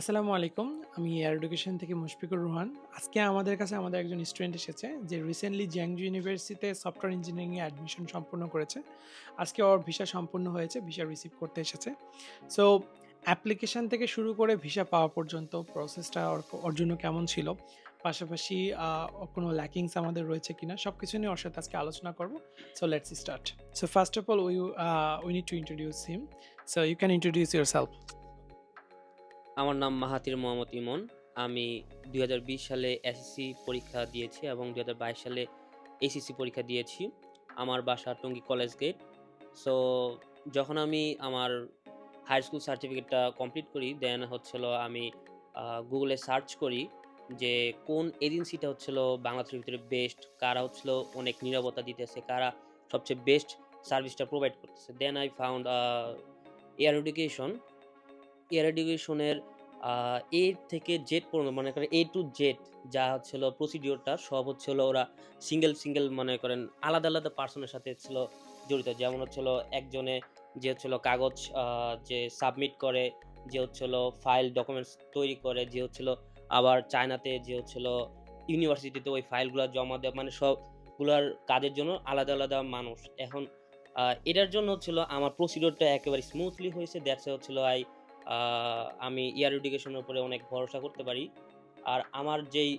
আসসালামু আলাইকুম। আমি এয়ার এডুকেশন থেকে মুশফিকুর রোহান। আজকে আমাদের কাছে আমাদের একজন স্টুডেন্ট এসেছে যে রিসেন্টলি জ্যাংজু ইউনিভার্সিটিতে সফটওয়্যার ইঞ্জিনিয়ারিংয়ে অ্যাডমিশন সম্পূর্ণ করেছে। আজকে ওর ভিসা সম্পূর্ণ হয়েছে ভিসা রিসিভ করতে এসেছে। সো অ্যাপ্লিকেশন থেকে শুরু করে ভিসা পাওয়া পর্যন্ত প্রসেসটা ওর জন্য কেমন ছিল? পাশাপাশি কোনো ল্যাকিংস আমাদের রয়েছে কিনা? সব কিছু নিয়ে ওর সাথে আজকে আলোচনা করব। So let's start so first of all we we need to introduce him so you can introduce yourself আমার নাম মাহাতির মোহাম্মদ ইমন। আমি দু হাজার বিশ সালে এসএসসি পরীক্ষা দিয়েছি এবং দু হাজার বাইশ সালে এইচএসসি পরীক্ষা দিয়েছি আমার বাসা টঙ্গী কলেজ গেট। সো যখন আমি আমার হাই স্কুল সার্টিফিকেটটা কমপ্লিট করি দেন হচ্ছিল আমি গুগলে সার্চ করি যে কোন এজেন্সিটা হচ্ছিল বাংলাদেশের ভিতরে বেস্ট কারা হচ্ছিল অনেক নিরাপত্তা দিতেছে, কারা সবচেয়ে বেস্ট সার্ভিসটা প্রোভাইড করতেছে। Then I found Air Education Air এডুকেশনের এ থেকে জেড পর্যন্ত মনে করেন এ টু জেড যা হচ্ছিল প্রসিডিওরটা সব হচ্ছিল ওরা সিঙ্গেল সিঙ্গেল মনে করেন আলাদা আলাদা পার্সনের সাথে ছিল জড়িত। যেমন হচ্ছিল একজনে যে হচ্ছিল কাগজ যে সাবমিট করে, যে হচ্ছিল ফাইল ডকুমেন্টস তৈরি করে, যে হচ্ছিল আবার চায়নাতে যে হচ্ছিল ইউনিভার্সিটিতে ওই ফাইলগুলো জমা দেয় মানে সবগুলার কাজের জন্য আলাদা আলাদা মানুষ। এখন এটার জন্য হচ্ছিল আমার প্রসিডিওরটা একেবারে স্মুথলি হয়েছে। দ্যাটস হচ্ছিল আই আমি ইয়ার এডুকেশনের উপরে অনেক ভরসা করতে পারি। আর আমার যেই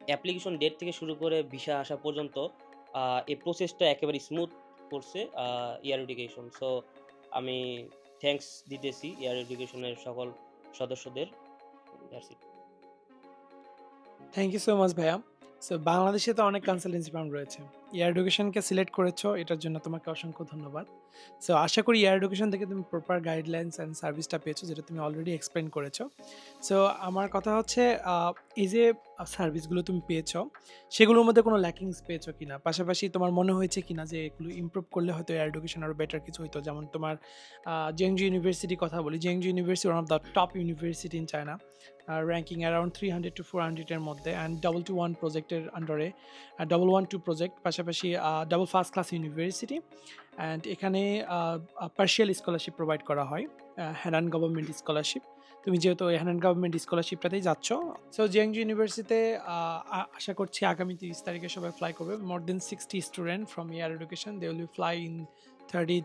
অ্যাপ্লিকেশন ডেট থেকে শুরু করে ভিসা আসা পর্যন্ত এই প্রসেসটা একেবারে স্মুথ করছে ইয়ার এডুকেশন। সো আমি থ্যাঙ্কস দিতেছি ইয়ার এডুকেশনের সকল সদস্যদের. থ্যাংক ইউ সো মাচ ভাইয়া। সো বাংলাদেশে তো অনেক কনসালটেন্সি ফার্ম রয়েছে। এয়ার এডুকেশনকে সিলেক্ট করেছ, এটার জন্য তোমাকে অসংখ্য ধন্যবাদ। সো আশা করি এয়ার এডুকেশন থেকে তুমি প্রপার গাইডলাইন্স অ্যান্ড সার্ভিসটা পেয়েছ, যেটা তুমি অলরেডি এক্সপ্লেন করেছ। সো আমার কথা হচ্ছে এই যে সার্ভিসগুলো তুমি পেয়েছ, সেগুলোর মধ্যে কোনো ল্যাকিংস পেয়েছ কিনা? পাশাপাশি তোমার মনে হয়েছে কিনা যে, এগুলো ইমপ্রুভ করলে হয়তো এয়ার এডুকেশন আরও বেটার কিছু হতো যেমন তোমার জেংজু ইউনিভার্সিটি কথা বলি। Zhengzhou university one of the top university in China ranking around three hundred to four হান্ড্রেডের মধ্যে অ্যান্ড ডাবল টু ওয়ান প্রজেক্টের আন্ডারে ডাবল ওয়ান টু প্রজেক্ট পাশাপাশি double first class university and এখানে পার্শিয়াল স্কলারশিপ প্রোভাইড করা হয় হ্যানান government scholarship তুমি যেহেতু হ্যানান গভর্নমেন্ট স্কলারশিপটাতেই যাচ্ছ সো জিয়াংজু ইউনিভার্সিটিতে আশা করছি আগামী তিরিশ তারিখে সবাই ফ্লাই করবে। More than sixty student from Air Education they will fly in thirty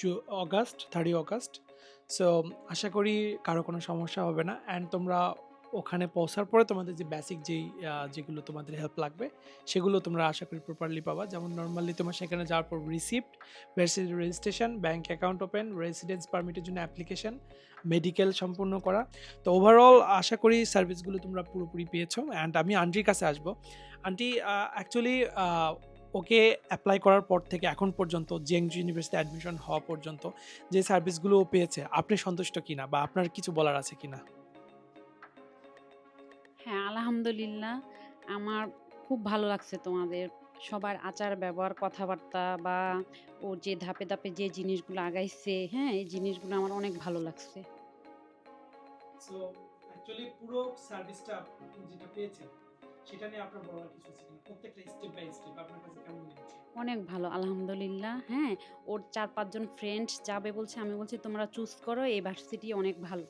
zoo August thirty August so আশা করি কারও কোনো সমস্যা হবে না। অ্যান্ড তোমরা ওখানে পৌঁছার পরে তোমাদের যে বেসিক যেই যেগুলো তোমাদের হেল্প লাগবে, সেগুলো তোমরা আশা করি প্রপারলি পাবা। যেমন নর্মালি তোমার সেখানে যাওয়ার পর receipt registration bank account open residence পারমিটের জন্য অ্যাপ্লিকেশন মেডিকেল সম্পূর্ণ করা। তো ওভারঅল আশা করি সার্ভিসগুলো তোমরা পুরোপুরি পেয়েছ অ্যান্ড আমি আন্টির কাছে আসব। আন্টি অ্যাকচুয়ালি ওকে অ্যাপ্লাই করার পর থেকে এখন পর্যন্ত জেংজু ইউনিভার্সিটি অ্যাডমিশন হওয়া পর্যন্ত যে সার্ভিসগুলো ও পেয়েছে, আপনি সন্তুষ্ট কিনা বা আপনার কিছু বলার আছে কিনা? হ্যাঁ আলহামদুলিল্লাহ। আমার খুব ভালো লাগছে তোমাদের সবার আচার ব্যবহার কথাবার্তা বা ও যে ধাপে ধাপে যে জিনিসগুলো আগাইছে হ্যাঁ এই জিনিসগুলো আমার অনেক ভালো লাগছে। সো অ্যাকচুয়ালি পুরো সার্ভিসটা যেটা পেয়েছেন সেটা নিয়ে আপনার বলার কিছু কিনা? প্রত্যেকটা স্টেপ বাই স্টেপ আপনার কাছে কেমন লেগেছে? অনেক ভালো আলহামদুলিল্লাহ হ্যাঁ। ওর চার পাঁচজন ফ্রেন্ড যাবে বলছে আমি বলছি তোমরা চুজ করো এই ভার্সিটি অনেক ভালো।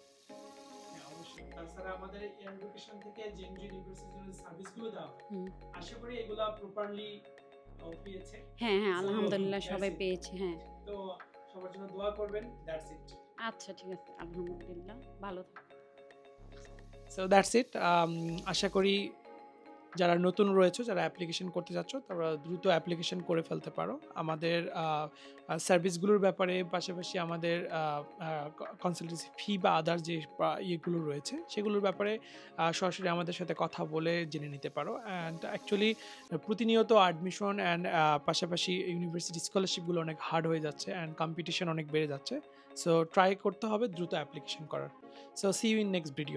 তাছাড়া আমাদের এডুকেশন থেকে জেনজি সার্ভিসগুলো দেওয়া হয় আশা করি এগুলা প্রপারলি পেয়েছে। হ্যাঁ হ্যাঁ আলহামদুলিল্লাহ সবাই পেয়েছে হ্যাঁ। তো সবার জন্য দোয়া করবেন দ্যাটস ইট আচ্ছা ঠিক আছে আলহামদুলিল্লাহ ভালো থাকো সো দ্যাটস ইট আশা করি যারা নতুন রয়েছে, যারা অ্যাপ্লিকেশন করতে যাচ্ছ তারা দ্রুত অ্যাপ্লিকেশন করে ফেলতে পারো। আমাদের সার্ভিসগুলোর ব্যাপারে পাশাপাশি আমাদের কনসালটেন্সি ফি বা আদার যে ইয়েগুলো রয়েছে, সেগুলোর ব্যাপারে সরাসরি আমাদের সাথে কথা বলে জেনে নিতে পারো। অ্যান্ড অ্যাকচুয়ালি প্রতিনিয়ত অ্যাডমিশন অ্যান্ড পাশাপাশি ইউনিভার্সিটি স্কলারশিপগুলো অনেক হার্ড হয়ে যাচ্ছে অ্যান্ড কম্পিটিশন অনেক বেড়ে যাচ্ছে। সো ট্রাই করতে হবে দ্রুত অ্যাপ্লিকেশন করার। So see you in next video